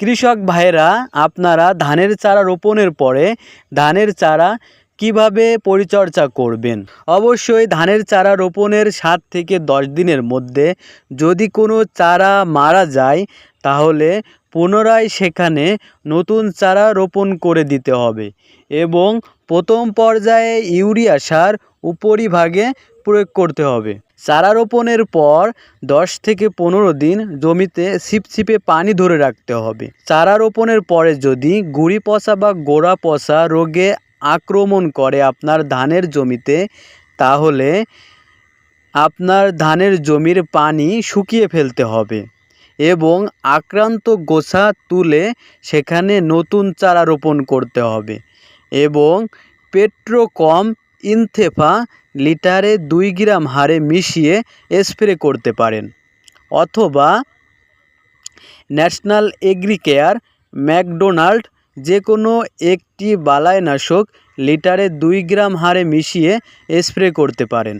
কৃষক ভাইরা আপনারা ধানের চারা রোপণের পরে ধানের চারা কীভাবে পরিচর্যা করবেন? অবশ্যই ধানের চারা রোপণের সাত থেকে দশ দিনের মধ্যে যদি কোনো চারা মারা যায়, তাহলে পুনরায় সেখানে নতুন চারা রোপণ করে দিতে হবে এবং প্রথম পর্যায়ে ইউরিয়া সার উপরিভাগে প্রয়োগ করতে হবে। চারা রোপণের পর দশ থেকে পনেরো দিন জমিতে ছিপছিপে পানি ধরে রাখতে হবে। চারা রোপণের পরে যদি গুড়ি পচা বা গোড়া পচা রোগে আক্রমণ করে আপনার ধানের জমিতে, তাহলে আপনার ধানের জমির পানি শুকিয়ে ফেলতে হবে এবং আক্রান্ত গোছা তুলে সেখানে নতুন চারা রোপণ করতে হবে এবং পেট্রোকম ইনথেফা লিটারে দুই গ্রাম হারে মিশিয়ে স্প্রে করতে পারেন অথবা ন্যাশনাল এগ্রিকেয়ার ম্যাকডোনাল্ড যে কোনো একটি বালাইনাশক লিটারে দুই গ্রাম হারে মিশিয়ে স্প্রে করতে পারেন।